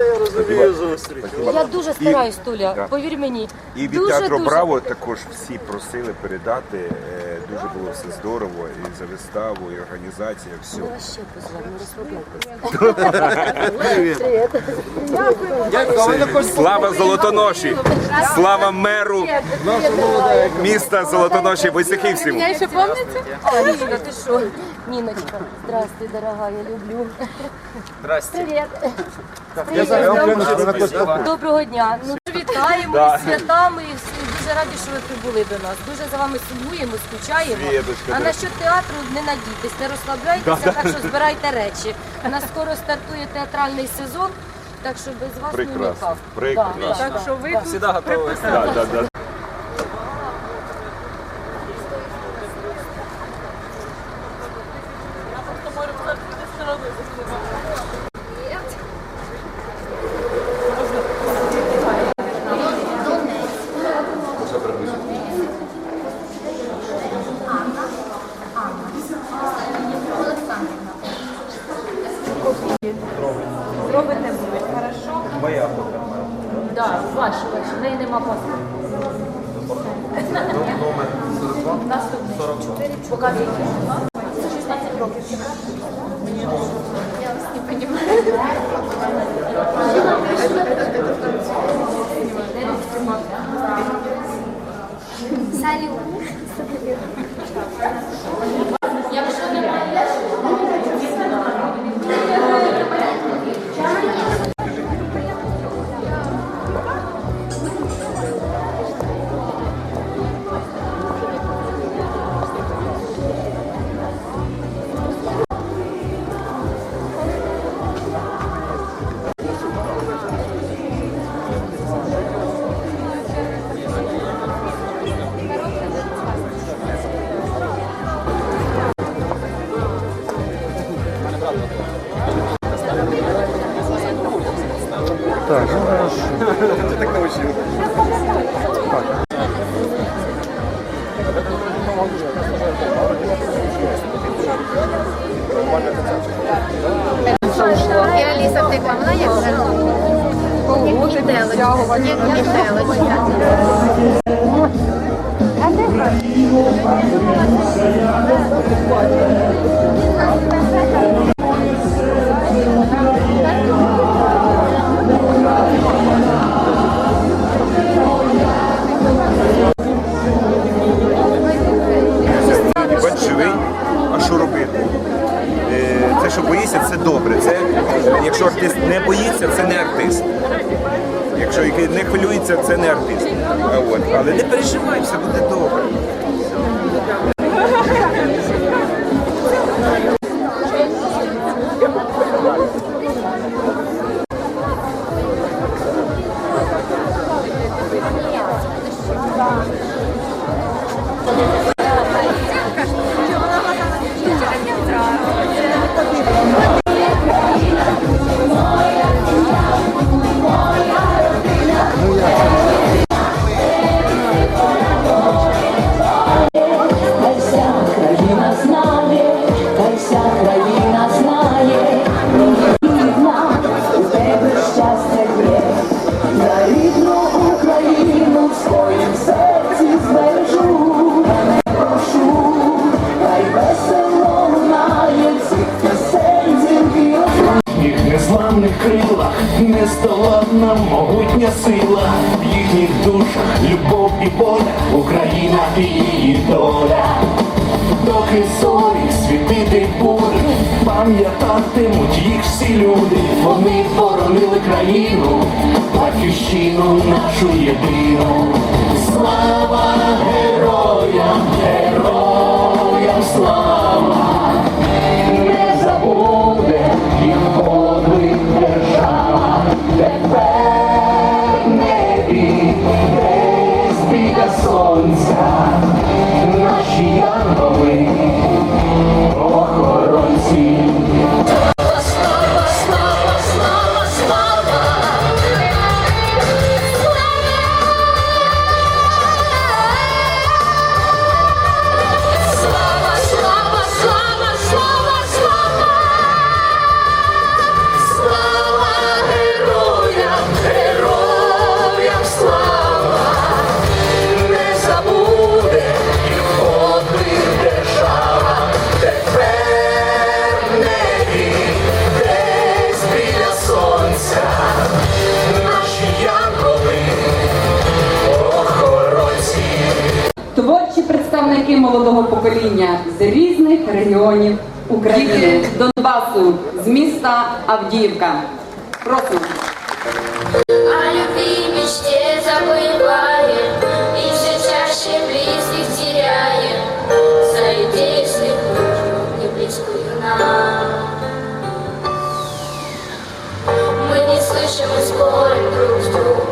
Я розумію зустріч. Я дуже стараюсь, Толя, да. повір мені. І від дуже, театру дуже. Браво також всі просили передати. е, Дуже було все здорово і за виставу, і організація, все. Я вас ще позвав. Слава Золотоноші! Слава меру міста Золотоноші Войцехівському! Ще помните? Ніна, ти що? Ніночка, здрасти, дорога, я люблю. Здрасте. Привіт. Доброго дня. Ну, вітаємо з святами. Дуже раді, що ви прибули до нас. Дуже за вами сумуємо, скучаємо. А да. насчет театру не надійтесь, не розслабляйтеся, так що збирайте речі. У нас скоро стартує театральний сезон, так що без вас ну Прекрасно, ніяк. прекрасно. Так що ви Всегда готовы. Да. зробите будуть, хорошо? Моя фото. Да, ваші, ваші. В неї нема паспорту. Номер 42. Наступний. 42. Показуйте. 16 років. Я вас не понимаю. Салют. вона як вже мітелочка, як мітелочка. Боїться, це не артист. Якщо не хвилюється, це не артист. От. Але не переживай, все буде добре. Доки зорі світити будуть, пам'ятатимуть їх всі люди. Вони боронили країну, батьківщину нашу єдину. Слава героям, героям слава! творіння з різних регіонів України Донбасу з міста Авдіївка. Прошу. А любви мечте забываем, и все чаще близких теряем. За идею слепую и нам. Мы не слышим и друг с другом.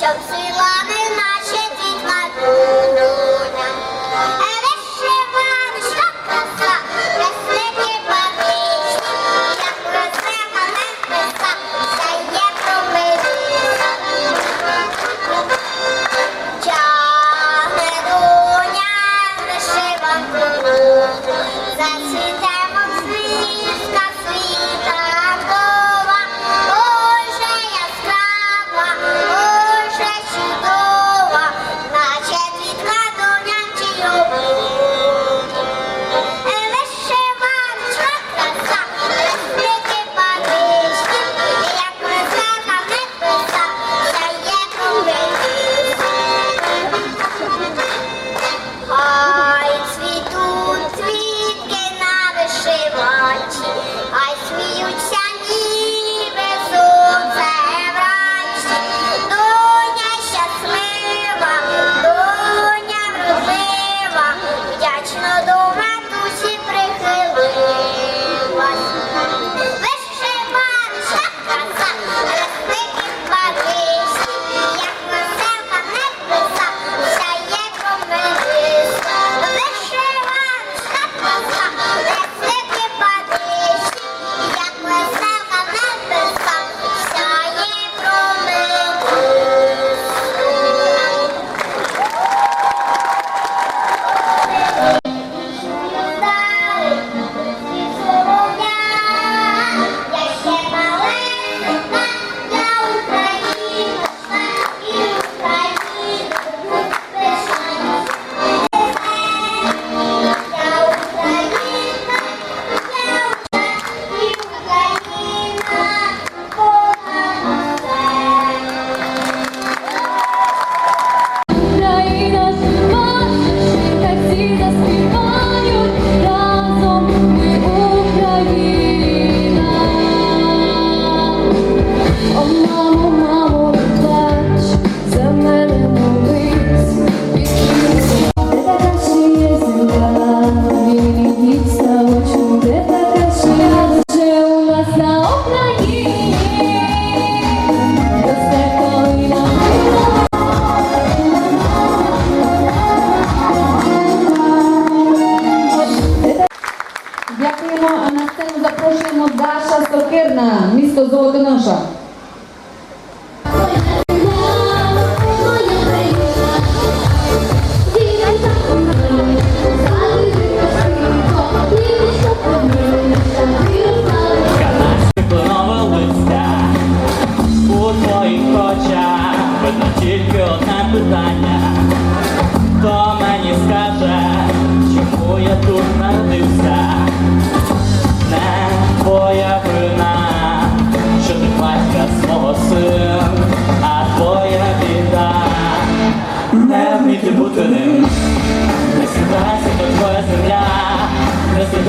щоб жила не наче дітьма дуня. Вишивали, що мене зацвіте.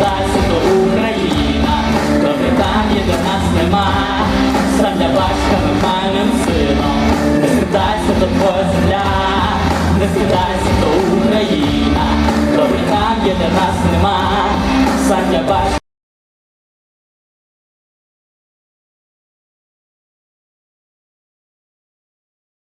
Не то Україна, то є, де нас нема, сам для батька нормальним сином, не скидайся, то твоя земля, не скидайся, то Україна, то є, де нас нема, сам для батька